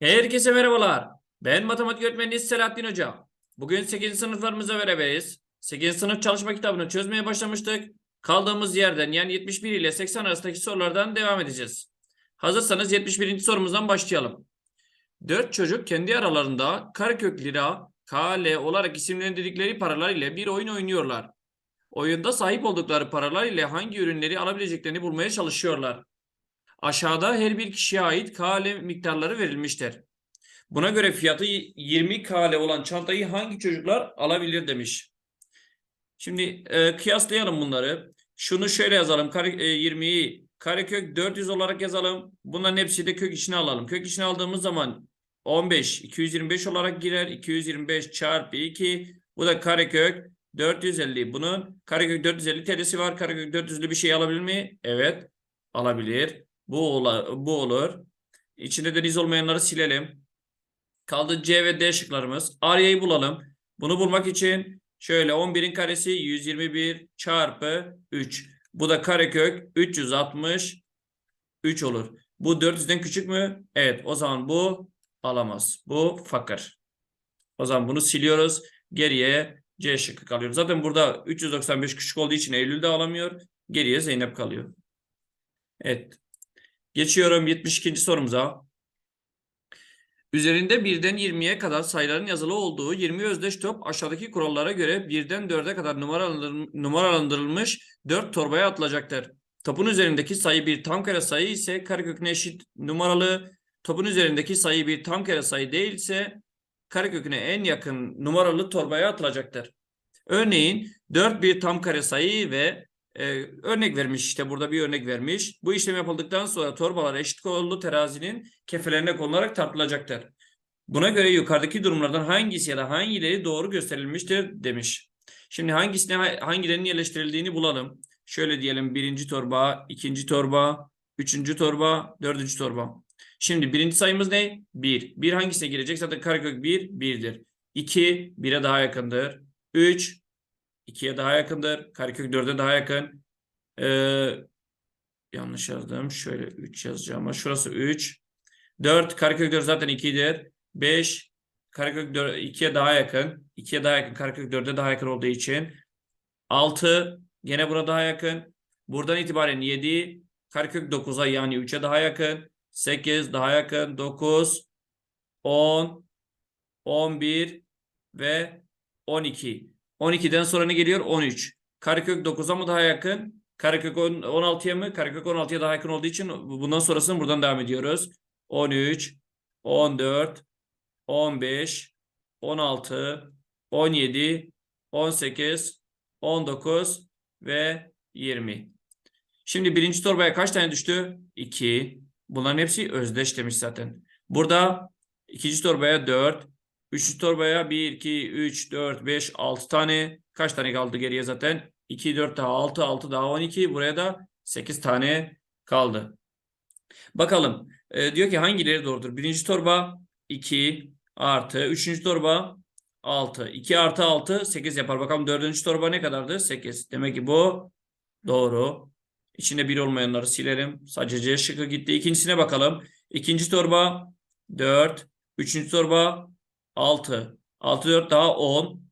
Herkese merhabalar. Ben matematik öğretmeni Selahattin Hoca. Bugün 8. sınıflarımıza beraberiz. 8. sınıf çalışma kitabını çözmeye başlamıştık. Kaldığımız yerden yani 71 ile 80 arasındaki sorulardan devam edeceğiz. Hazırsanız 71. sorumuzdan başlayalım. 4 çocuk kendi aralarında karekök lira, KL olarak isimlendirdikleri paralar ile bir oyun oynuyorlar. Oyunda sahip oldukları paralar ile hangi ürünleri alabileceklerini bulmaya çalışıyorlar. Aşağıda her bir kişiye ait KL miktarları verilmiştir. Buna göre fiyatı 20 KL olan çantayı hangi çocuklar alabilir demiş. Şimdi e, kıyaslayalım bunları. Şunu şöyle yazalım. Kare, e, 20'yi karekök 400 olarak yazalım. Bunların hepsi de kök içine alalım. Kök içine aldığımız zaman 15 225 olarak girer. 225 çarpı 2 bu da karekök 450. Bunun karekök 450 TL'si var. Karekök 400'lü bir şey alabilir mi? Evet. Alabilir. Bu, ola, bu olur. İçinde de riz olmayanları silelim. Kaldı C ve D şıklarımız. Arya'yı bulalım. Bunu bulmak için şöyle 11'in karesi 121 çarpı 3. Bu da karekök 363 olur. Bu 400'den küçük mü? Evet. O zaman bu alamaz. Bu fakir. O zaman bunu siliyoruz. Geriye C şıkkı kalıyor. Zaten burada 395 küçük olduğu için Eylül de alamıyor. Geriye Zeynep kalıyor. Evet. Geçiyorum 72. sorumuza. Üzerinde birden 20'ye kadar sayıların yazılı olduğu 20 özdeş top aşağıdaki kurallara göre birden 4'e kadar numaralandırıl- numaralandırılmış 4 torbaya atılacaktır. Topun üzerindeki sayı bir tam kare sayı ise kareköküne eşit numaralı. Topun üzerindeki sayı bir tam kare sayı değilse kareköküne en yakın numaralı torbaya atılacaktır. Örneğin 4 bir tam kare sayı ve e, örnek vermiş işte burada bir örnek vermiş. Bu işlem yapıldıktan sonra torbalar eşit kollu terazinin kefelerine konularak tartılacaktır. Buna göre yukarıdaki durumlardan hangisi ya da hangileri doğru gösterilmiştir demiş. Şimdi hangisine hangilerinin yerleştirildiğini bulalım. Şöyle diyelim birinci torba, ikinci torba, üçüncü torba, dördüncü torba. Şimdi birinci sayımız ne? 1. 1 hangisine girecek? Zaten karekök 1, 1'dir. 2, 1'e daha yakındır. 3, 2'ye daha yakındır. Karekök 4'e daha yakın. Ee, yanlış yazdım. Şöyle 3 yazacağım ama şurası 3. 4 karekök 4 zaten 2'dir. 5 karekök 4 2'ye daha yakın. 2'ye daha yakın. Karekök 4'e daha yakın olduğu için. 6 gene buna daha yakın. Buradan itibaren 7 karekök 9'a yani 3'e daha yakın. 8 daha yakın. 9 10 11 ve 12. 12'den sonra ne geliyor? 13. Karekök 9'a mı daha yakın? Karekök 10 16'ya mı? Karekök 16'ya daha yakın olduğu için bundan sonrasını buradan devam ediyoruz. 13, 14, 15, 16, 17, 18, 19 ve 20. Şimdi birinci torbaya kaç tane düştü? 2. Bunların hepsi özdeş demiş zaten. Burada ikinci torbaya 4, Üçüncü torbaya 1, 2, 3, 4, 5, 6 tane. Kaç tane kaldı geriye zaten? 2, 4 daha 6, 6 daha 12. Buraya da 8 tane kaldı. Bakalım. Ee, diyor ki hangileri doğrudur? Birinci torba 2 artı. Üçüncü torba 6. 2 artı 6 8 yapar. Bakalım dördüncü torba ne kadardı? 8. Demek ki bu doğru. İçinde bir olmayanları silerim. Sadece C şıkkı gitti. İkincisine bakalım. İkinci torba 4. Üçüncü torba 6. 6 4 daha 10.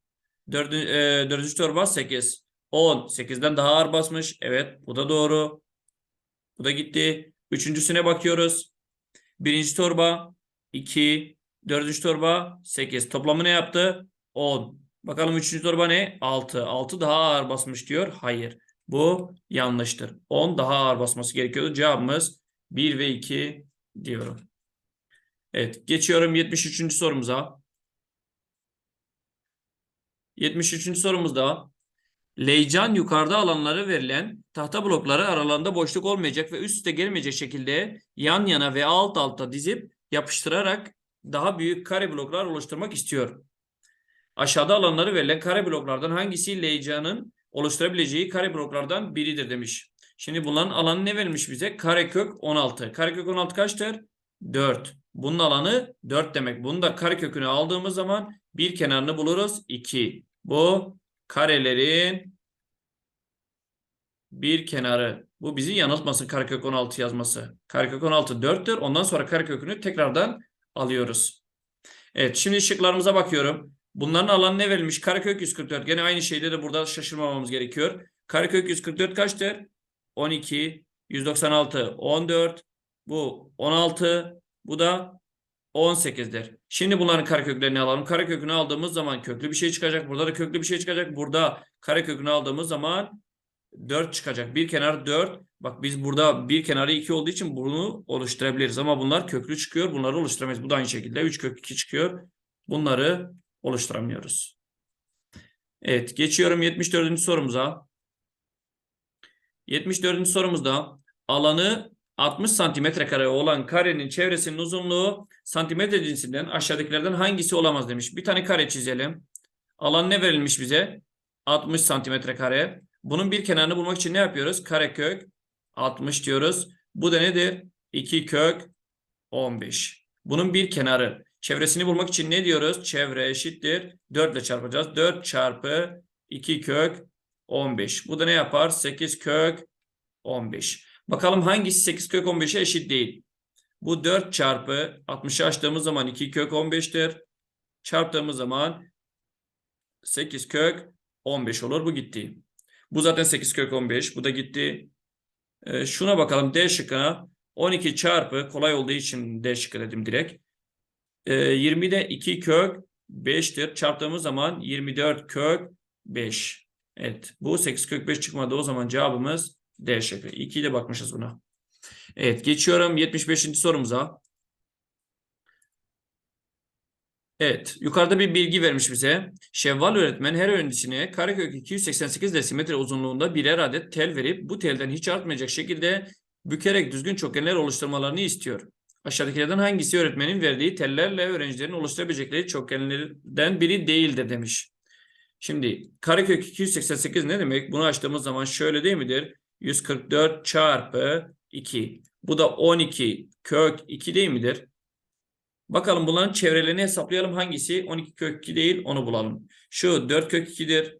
Dördüncü, e, dördüncü torba 8. 10. 8'den daha ağır basmış. Evet bu da doğru. Bu da gitti. Üçüncüsüne bakıyoruz. Birinci torba 2. Dördüncü torba 8. Toplamı ne yaptı? 10. Bakalım üçüncü torba ne? 6. 6 daha ağır basmış diyor. Hayır. Bu yanlıştır. 10 daha ağır basması gerekiyordu. Cevabımız 1 ve 2 diyorum. Evet. Geçiyorum 73. sorumuza. 73. sorumuzda Leycan yukarıda alanları verilen tahta blokları aralarında boşluk olmayacak ve üst üste gelmeyecek şekilde yan yana ve alt alta dizip yapıştırarak daha büyük kare bloklar oluşturmak istiyor. Aşağıda alanları verilen kare bloklardan hangisi Leycan'ın oluşturabileceği kare bloklardan biridir demiş. Şimdi bunların alanı ne vermiş bize? Karekök 16. Karekök 16 kaçtır? 4. Bunun alanı 4 demek. Bunu da karekökünü aldığımız zaman bir kenarını buluruz. 2. Bu karelerin bir kenarı. Bu bizi yanıltmasın karekök 16 yazması. Karekök 16 4'tür. Ondan sonra karekökünü tekrardan alıyoruz. Evet şimdi şıklarımıza bakıyorum. Bunların alanı ne verilmiş? Karekök 144. Gene aynı şeyde de burada şaşırmamamız gerekiyor. Karekök 144 kaçtır? 12, 196, 14. Bu 16. Bu da 18'dir. Şimdi bunların kareköklerini alalım. Karekökünü aldığımız zaman köklü bir şey çıkacak. Burada da köklü bir şey çıkacak. Burada karekökünü aldığımız zaman 4 çıkacak. Bir kenar 4. Bak biz burada bir kenarı 2 olduğu için bunu oluşturabiliriz. Ama bunlar köklü çıkıyor. Bunları oluşturamayız. Bu da aynı şekilde 3 kök 2 çıkıyor. Bunları oluşturamıyoruz. Evet geçiyorum 74. sorumuza. 74. sorumuzda alanı 60 santimetre kare olan karenin çevresinin uzunluğu santimetre cinsinden aşağıdakilerden hangisi olamaz demiş. Bir tane kare çizelim. Alan ne verilmiş bize? 60 santimetre kare. Bunun bir kenarını bulmak için ne yapıyoruz? Karekök 60 diyoruz. Bu da nedir? 2 kök 15. Bunun bir kenarı. Çevresini bulmak için ne diyoruz? Çevre eşittir. 4 ile çarpacağız. 4 çarpı 2 kök 15. Bu da ne yapar? 8 kök 15. Bakalım hangisi 8 kök 15'e eşit değil. Bu 4 çarpı 60'ı açtığımız zaman 2 kök 15'tir. Çarptığımız zaman 8 kök 15 olur. Bu gitti. Bu zaten 8 kök 15. Bu da gitti. Ee, şuna bakalım D şıkkına. 12 çarpı kolay olduğu için D şıkkı dedim direkt. Ee, 20'de 2 kök 5'tir. Çarptığımız zaman 24 kök 5. Evet. Bu 8 kök 5 çıkmadı. O zaman cevabımız D şıkkı. 2'yi de bakmışız buna. Evet. Geçiyorum 75. sorumuza. Evet. Yukarıda bir bilgi vermiş bize. Şevval öğretmen her öğrencisine karekök 288 desimetre uzunluğunda birer adet tel verip bu telden hiç artmayacak şekilde bükerek düzgün çokgenler oluşturmalarını istiyor. Aşağıdakilerden hangisi öğretmenin verdiği tellerle öğrencilerin oluşturabilecekleri çokgenlerden biri değildir demiş. Şimdi karekök 288 ne demek? Bunu açtığımız zaman şöyle değil midir? 144 çarpı 2. Bu da 12 kök 2 değil midir? Bakalım bunların çevrelerini hesaplayalım. Hangisi 12 kök 2 değil onu bulalım. Şu 4 kök 2'dir.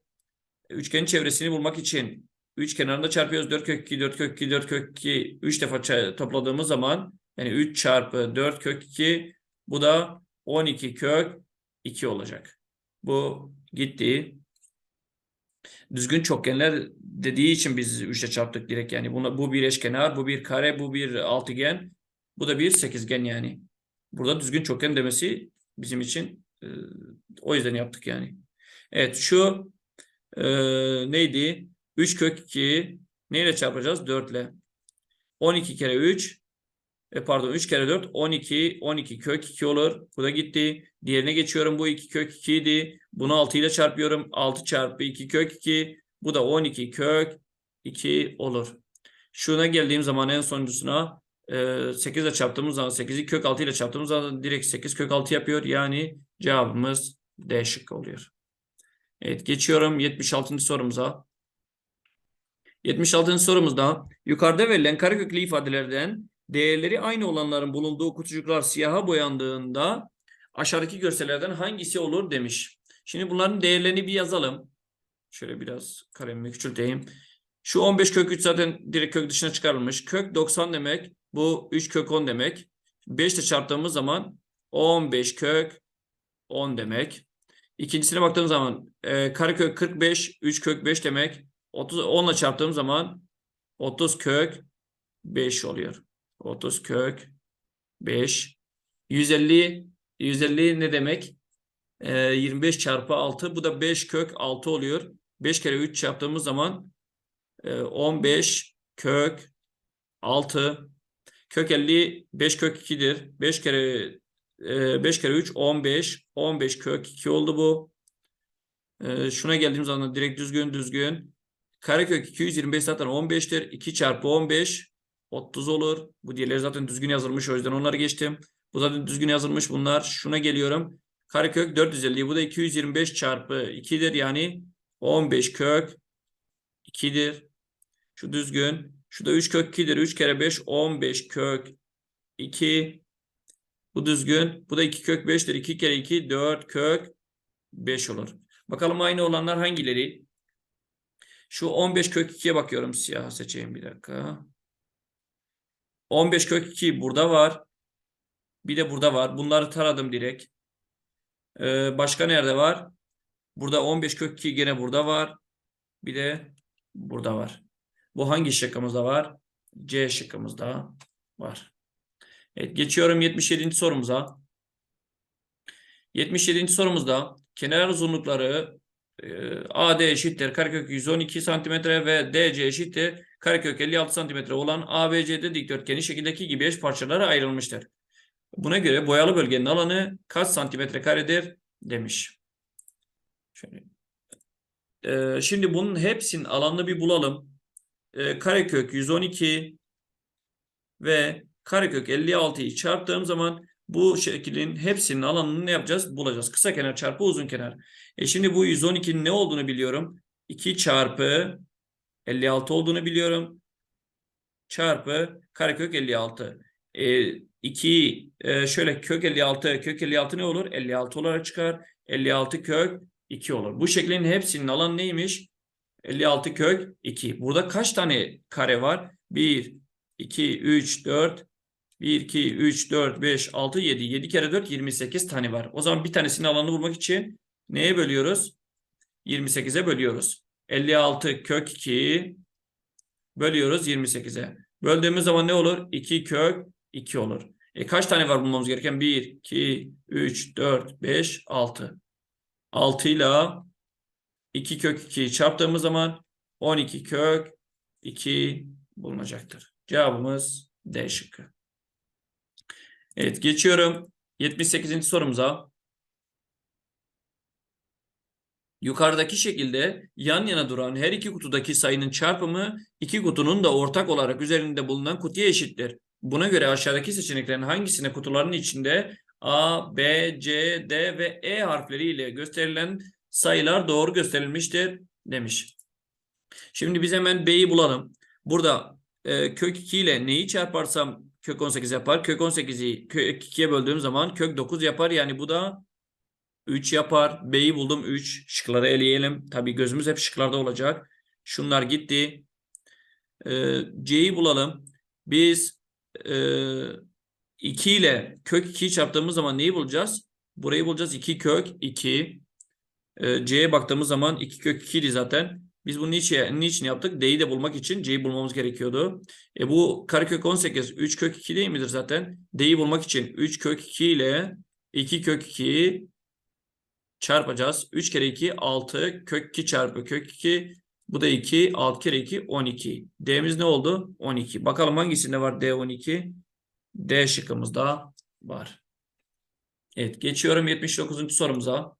Üçgenin çevresini bulmak için 3 kenarında çarpıyoruz. 4 kök 2, 4 kök 2, 4 kök 2 3 defa topladığımız zaman yani 3 çarpı 4 kök 2 bu da 12 kök 2 olacak. Bu gitti. Düzgün çokgenler dediği için biz 3 ile çarptık direkt yani. Buna, bu bir eşkenar, bu bir kare, bu bir altıgen, bu da bir sekizgen yani. Burada düzgün çokgen demesi bizim için e, o yüzden yaptık yani. Evet şu e, neydi? 3 kök 2 neyle çarpacağız? 4 ile. 12 kere 3 e pardon 3 kere 4 12 12 kök 2 olur. Bu da gitti. Diğerine geçiyorum. Bu 2 kök 2 idi. Bunu 6 ile çarpıyorum. 6 çarpı 2 kök 2. Bu da 12 kök 2 olur. Şuna geldiğim zaman en sonuncusuna e, 8 ile çarptığımız zaman 8'i kök 6 ile çarptığımız zaman direkt 8 kök 6 yapıyor. Yani cevabımız D şıkkı oluyor. Evet geçiyorum 76. sorumuza. 76. sorumuzda yukarıda verilen kareköklü ifadelerden değerleri aynı olanların bulunduğu kutucuklar siyaha boyandığında aşağıdaki görsellerden hangisi olur demiş. Şimdi bunların değerlerini bir yazalım. Şöyle biraz kalemimi küçülteyim. Şu 15 kök 3 zaten direkt kök dışına çıkarılmış. Kök 90 demek. Bu 3 kök 10 demek. 5 ile çarptığımız zaman 15 kök 10 demek. İkincisine baktığımız zaman e, karekök 45 3 kök 5 demek. 30 10 ile çarptığım zaman 30 kök 5 oluyor. 30 kök 5. 150 150 ne demek? Ee, 25 çarpı 6. Bu da 5 kök 6 oluyor. 5 kere 3 çarptığımız zaman e, 15 kök 6. Kök 50 5 kök 2'dir. 5 kere e, 5 kere 3 15. 15 kök 2 oldu bu. E, şuna geldiğimiz zaman direkt düzgün düzgün. Karekök 225 zaten 15'tir. 2 çarpı 15 30 olur. Bu diğerleri zaten düzgün yazılmış. O yüzden onları geçtim. Bu zaten düzgün yazılmış bunlar. Şuna geliyorum. Karekök 450. Bu da 225 çarpı 2'dir. Yani 15 kök 2'dir. Şu düzgün. Şu da 3 kök 2'dir. 3 kere 5 15 kök 2. Bu düzgün. Bu da 2 kök 5'tir. 2 kere 2 4 kök 5 olur. Bakalım aynı olanlar hangileri? Şu 15 kök 2'ye bakıyorum. Siyah seçeyim bir dakika. 15 kök 2 burada var. Bir de burada var. Bunları taradım direkt. Ee, başka nerede var? Burada 15 kök 2 gene burada var. Bir de burada var. Bu hangi şıkkımızda var? C şıkkımızda var. Evet, geçiyorum 77. sorumuza. 77. sorumuzda kenar uzunlukları e, AD eşittir karekök 112 cm ve DC eşittir karekök 56 cm olan ABCD dikdörtgeni şekildeki gibi eş parçalara ayrılmıştır. Buna göre boyalı bölgenin alanı kaç santimetre karedir demiş. Şöyle. Ee, şimdi bunun hepsinin alanını bir bulalım. Ee, karekök 112 ve karekök 56'yı çarptığım zaman bu şeklin hepsinin alanını ne yapacağız? Bulacağız. Kısa kenar çarpı uzun kenar. E şimdi bu 112'nin ne olduğunu biliyorum. 2 çarpı 56 olduğunu biliyorum. Çarpı karekök 56. E, 2 e, şöyle kök 56 kök 56 ne olur? 56 olarak çıkar. 56 kök 2 olur. Bu şeklin hepsinin alanı neymiş? 56 kök 2. Burada kaç tane kare var? 1, 2, 3, 4, 1, 2, 3, 4, 5, 6, 7. 7 kere 4, 28 tane var. O zaman bir tanesinin alanını bulmak için neye bölüyoruz? 28'e bölüyoruz. 56 kök 2 bölüyoruz 28'e. Böldüğümüz zaman ne olur? 2 kök 2 olur. E kaç tane var bulmamız gereken? 1, 2, 3, 4, 5, 6. 6 ile 2 kök 2'yi çarptığımız zaman 12 kök 2 bulunacaktır. Cevabımız D şıkkı. Evet geçiyorum 78. sorumuza. Yukarıdaki şekilde yan yana duran her iki kutudaki sayının çarpımı iki kutunun da ortak olarak üzerinde bulunan kutuya eşittir. Buna göre aşağıdaki seçeneklerin hangisine kutuların içinde A, B, C, D ve E harfleriyle gösterilen sayılar doğru gösterilmiştir demiş. Şimdi biz hemen B'yi bulalım. Burada e, kök 2 ile neyi çarparsam kök 18 yapar. Kök 18'i kök 2'ye böldüğüm zaman kök 9 yapar. Yani bu da 3 yapar. B'yi buldum 3. Şıkları eleyelim. Tabii gözümüz hep şıklarda olacak. Şunlar gitti. Ee, C'yi bulalım. Biz e, 2 ile kök 2'yi çarptığımız zaman neyi bulacağız? Burayı bulacağız. 2 kök 2. Ee, C'ye baktığımız zaman 2 kök 2 idi zaten. Biz bunu niçin, niçin yaptık? D'yi de bulmak için C'yi bulmamız gerekiyordu. E bu karekök 18 3 kök 2 değil midir zaten? D'yi bulmak için 3 kök 2 ile 2 kök 2'yi çarpacağız. 3 kere 2 6 kök 2 çarpı kök 2 bu da 2 6 kere 2 12. D'miz ne oldu? 12. Bakalım hangisinde var D 12? D şıkkımızda var. Evet geçiyorum 79. sorumuza.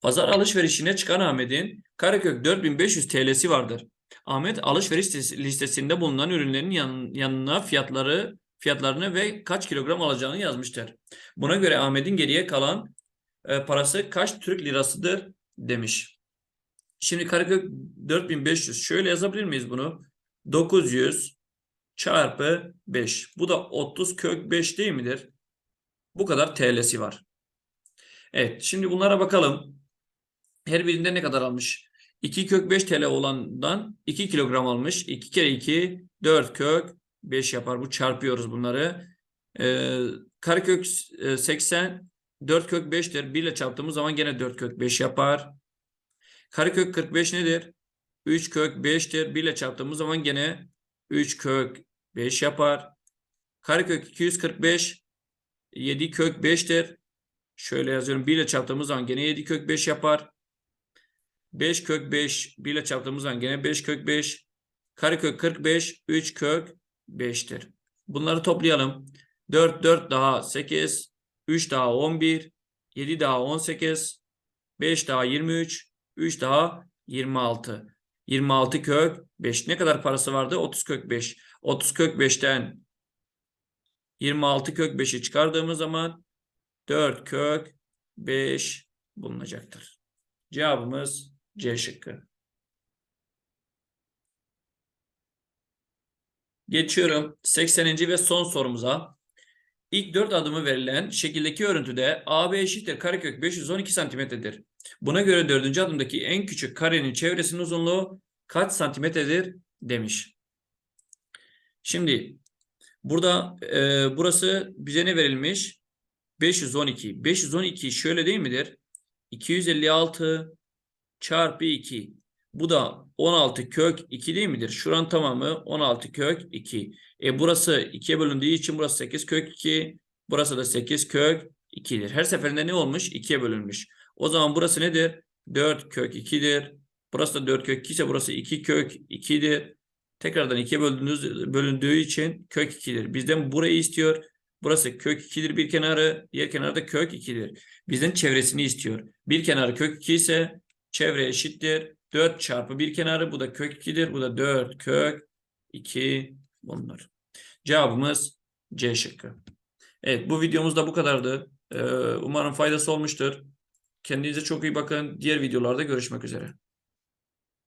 Pazar alışverişine çıkan Ahmet'in karekök 4500 TL'si vardır. Ahmet alışveriş listesinde bulunan ürünlerin yan, yanına fiyatları fiyatlarını ve kaç kilogram alacağını yazmıştır. Buna göre Ahmet'in geriye kalan e, parası kaç Türk lirasıdır demiş. Şimdi karekök 4500 şöyle yazabilir miyiz bunu? 900 çarpı 5. Bu da 30 kök 5 değil midir? Bu kadar TL'si var. Evet şimdi bunlara bakalım. Her birinde ne kadar almış? 2 kök 5 TL olandan 2 kilogram almış. 2 kere 2 4 kök 5 yapar. Bu çarpıyoruz bunları. Ee, karekök e, 80 4 kök 5'tir. 1 ile çarptığımız zaman gene 4 kök 5 yapar. Karekök 45 nedir? 3 kök 5'tir. 1 ile çarptığımız zaman gene 3 kök 5 yapar. Karekök 245 7 kök 5'tir. Şöyle yazıyorum. 1 ile çarptığımız zaman gene 7 kök 5 yapar. 5 kök 5 1 ile çarptığımız zaman gene 5 kök 5. Karekök 45 3 kök 5'tir. Bunları toplayalım. 4 4 daha 8 3 daha 11 7 daha 18 5 daha 23 3 daha 26. 26 kök 5. Ne kadar parası vardı? 30 kök 5. 30 kök 5'ten 26 kök 5'i çıkardığımız zaman 4 kök 5 bulunacaktır. Cevabımız C şıkkı. Geçiyorum 80. ve son sorumuza. İlk 4 adımı verilen şekildeki örüntüde AB eşittir karekök 512 santimetredir. Buna göre 4. adımdaki en küçük karenin çevresinin uzunluğu kaç santimetredir demiş. Şimdi Burada e, burası bize ne verilmiş? 512. 512 şöyle değil midir? 256 çarpı 2. Bu da 16 kök 2 değil midir? Şuranın tamamı 16 kök 2. E burası 2'ye bölündüğü için burası 8 kök 2. Burası da 8 kök 2'dir. Her seferinde ne olmuş? 2'ye bölünmüş. O zaman burası nedir? 4 kök 2'dir. Burası da 4 kök 2 ise burası 2 kök 2'dir. Tekrardan 2'ye bölündüğü, için kök 2'dir. Bizden burayı istiyor. Burası kök 2'dir bir kenarı. Diğer kenarı da kök 2'dir. Bizden çevresini istiyor. Bir kenarı kök 2 ise çevre eşittir. 4 çarpı bir kenarı. Bu da kök 2'dir. Bu da 4 kök 2 bunlar. Cevabımız C şıkkı. Evet bu videomuz da bu kadardı. Ee, umarım faydası olmuştur. Kendinize çok iyi bakın. Diğer videolarda görüşmek üzere.